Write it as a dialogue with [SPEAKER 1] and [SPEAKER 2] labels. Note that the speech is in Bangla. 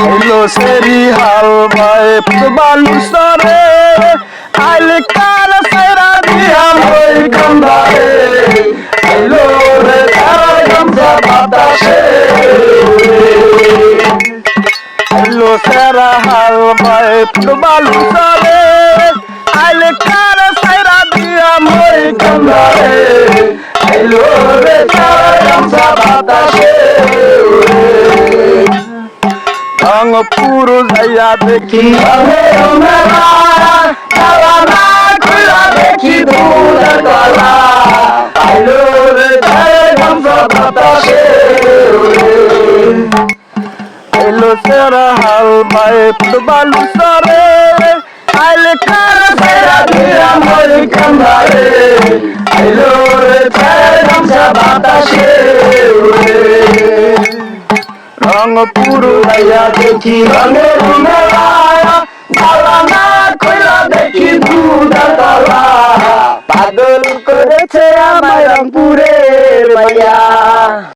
[SPEAKER 1] হইল সেরি হাল ভাই বালু সরে। আইল কাল সেরা দিয়া হই গন্ধারে হইল রে তারা গামছা বাতাসে। হইল সেরা হাল ভাই বালু সরে। আইল কাল সেরা দিয়া মই গন্ধারে হইল রে তারা গামছা বাতাসে। পুরো যাইয়া দেখি। দেখি দুধের গলা আইলো রে গামছা বাতাসে। আইলো সেরা হাল ভাই বালু সরে। আইলে কার সেরা দিয়া মরি কান্দারে আইলো রং পুরো লাইয়া দেখি রঙের দেখি তলা পাগল করেছে আমার মাইয়া